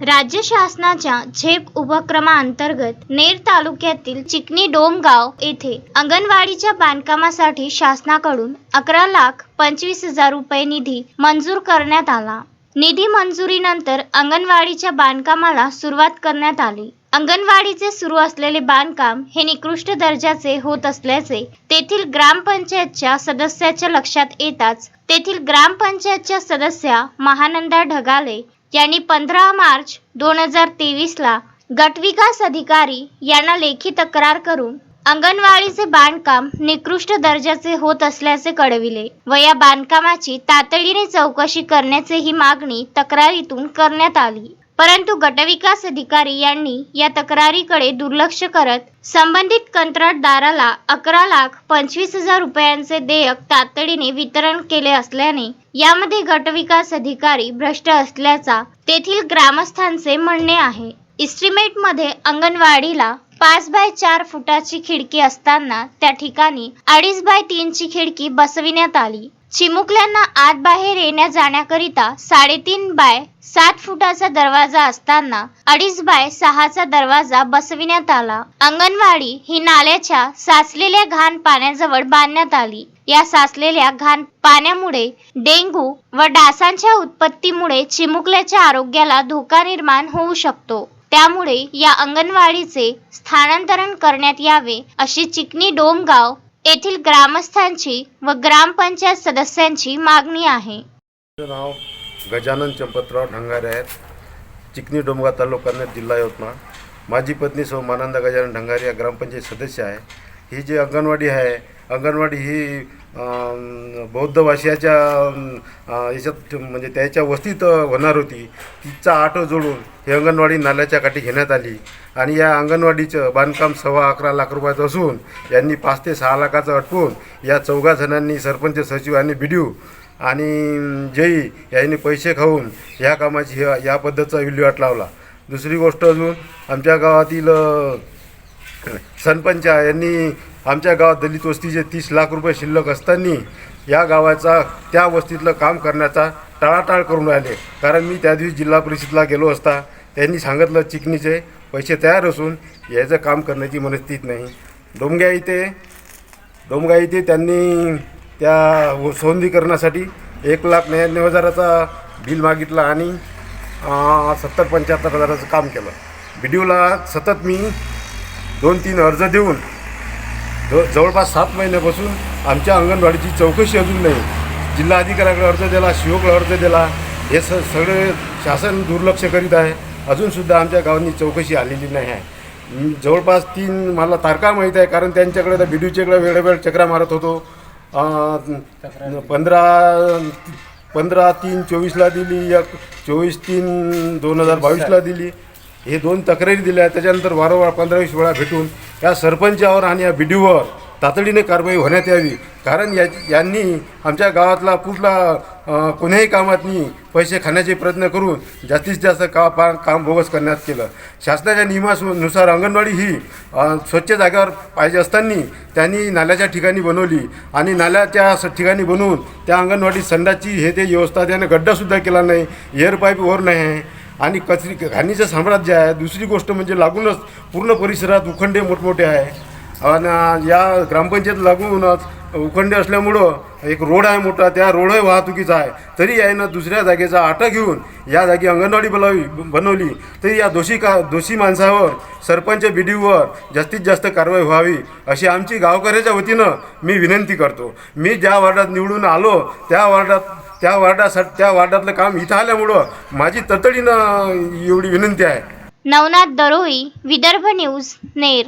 राज्य शासनाच्या झेप उपक्रमाअंतर्गत नेर तालुक्यातील चिकनी डोमगाव येथे अंगणवाडीच्या बांधकामासाठी शासनाकडून अकरा लाख पंचवीस हजार रुपये निधी मंजूर करण्यात आला. निधी मंजुरीनंतर अंगणवाडीच्या बांधकामाला सुरुवात करण्यात आली. अंगणवाडीचे सुरू असलेले बांधकाम हे निकृष्ट दर्जाचे होत असल्याचे तेथील ग्रामपंचायतच्या सदस्याच्या लक्षात येताच तेथील ग्रामपंचायतच्या सदस्या महानंदा ढगाले यांनी पंधरा मार्च दोन हजार तेवीसला गटविकास अधिकारी यांना लेखी तक्रार करून अंगणवाडीचे बांधकाम निकृष्ट दर्जाचे होत असल्याचे कळविले व या बांधकामाची तातडीने चौकशी करण्याची ही मागणी तक्रारीतून करण्यात आली. परंतु गटविकास अधिकारी यांनी या तक्रारीकडे दुर्लक्ष करत संबंधित कंत्राटदाराला अकरा लाख पंचवीस हजार रुपयांचे देयक तातडीने वितरण केले असल्याने यामध्ये गटविकास अधिकारी भ्रष्ट असल्याचा तेथील ग्रामस्थांचे म्हणणे आहे. इस्टिमेटमध्ये अंगणवाडीला पाच बाय चार फुटाची खिडकी असताना त्या ठिकाणी अडीच बाय तीनची खिडकी बसविण्यात आली. चिमुकल्यांना आत बाहेर येण्या जाण्याकरिता साडेतीन बाय सात फुटाचा दरवाजा असताना अडीच बाय सहाचा दरवाजा बसविण्यात आला. अंगणवाडी ही नाल्याच्या साचलेल्या घाण पाण्याजवळ बांधण्यात आली. या साचलेल्या घाण पाण्यामुळे डेंग्यू व डासांच्या उत्पत्तीमुळे चिमुकल्याच्या आरोग्याला धोका निर्माण होऊ शकतो. त्यामुळे या अंगणवाडीचे स्थानांतरण करण्यात यावे अशी चिकनी डोमगाव येथील ग्रामस्थांची व ग्रामपंचायत सदस्यांची मागणी आहे. नाव गजानन चंपतराव ढंगारे आहेत. चिकनी डोमगाव तालुका जिल्हा यवतमाळ. माझी पत्नी सौ मानंदा गजानन ढंगारे या ग्रामपंचायत सदस्य आहे. ही जी अंगणवाडी आहे अंगणवाडी ही बौद्ध भाषाच्या याच्यात म्हणजे त्याच्या वस्तीत होणार होती. तिचा आटो जोडून ही अंगणवाडी नाल्याच्या काठी घेण्यात आली. आणि या अंगणवाडीचं बांधकाम सव्वा अकरा लाख रुपयाचं असून यांनी पाच ते सहा लाखाचं अटकून या चौघा जणांनी सरपंच सचिव आणि बी आणि जयी यांनी पैसे खाऊन ह्या कामाची ह्या या पद्धतीचा विल्हेवाट लावला. दुसरी गोष्ट अजून आमच्या गावातील सरपंच यांनी आमच्या गावात दलित वस्तीचे तीस लाख रुपये शिल्लक असताना या गावाचा त्या वस्तीतलं काम करण्याचा टाळाटाळ करून राहिले. कारण मी त्या दिवशी जिल्हा परिषदला गेलो असता त्यांनी सांगितलं चिकणीचे पैसे तयार असून याचं काम करण्याची मनस्थित नाही. डोमग्या इथे डोमगा इथे त्यांनी त्या सौंदीकरणासाठी एक लाख नव्याण्णव हजाराचा बिल मागितला आणि सत्तर पंच्याहत्तर हजाराचं काम केलं. व्हिडिओला सतत मी दोन तीन अर्ज देऊन ज जवळपास सात महिन्यापासून आमच्या अंगणवाडीची चौकशी अजून नाही. जिल्हा अधिकाऱ्याकडे अर्ज दिला शिवकडे अर्ज दिला. हे स सगळे शासन दुर्लक्ष करीत आहे. अजूनसुद्धा आमच्या गावांनी चौकशी आलेली नाही आहे. जवळपास तीन मला तारखा माहीत आहे कारण त्यांच्याकडे त्या बिडूच्याकडे वेळोवेळ चक्रा मारत होतो. पंधरा पंधरा तीन चोवीसला दिली एक चोवीस तीन दोन हजार बावीसला दिली. हे दोन तक्रारी दिल्या त्याच्यानंतर वारंवार पंधरा वीस वेळा भेटून या सरपंचावर आणि या बी वर तातडीने कारवाई होण्यात यावी. कारण या यांनी आमच्या गावातला कुठला अं, कोण्याही कामातनी पैसे खाण्याचे प्रयत्न करून जास्तीत जास्त का पा काम बोगस करण्यात केलं. शासनाच्या नियमानुसार अंगणवाडी ही स्वच्छ जागेवर पाहिजे असताना त्यांनी नाल्याच्या ठिकाणी बनवली आणि नाल्याच्या ठिकाणी बनवून त्या अंगणवाडी संडाची हे ते व्यवस्था त्याने गड्डासुद्धा केला नाही एअर पाईप वर नाही आहे. आणि कचरी घाणीचं साम्राज्य आहे. दुसरी गोष्ट म्हणजे लागूनच पूर्ण परिसरात उखंडे मोठमोठे आहे. आणि या ग्रामपंचायत लागूनच उखंडे असल्यामुळं एक रोड आहे मोठा. त्या रोडही वाहतुकीचा आहे. तरी यानं दुसऱ्या जागेचा आटा घेऊन या जागी अंगणवाडी बोलावी बनवली. तरी या दोषी का दोषी माणसावर सरपंच बी जास्तीत जास्त कारवाई व्हावी अशी आमची गावकऱ्याच्या वतीनं मी विनंती करतो. मी ज्या वार्डात निवडून आलो त्या वार्डात त्या वार्डासाठी त्या वार्डातलं काम इथं आल्यामुळं माझी ततडीनं एवढी विनंती आहे. नवनाथ दरोई विदर्भ न्यूज नेर.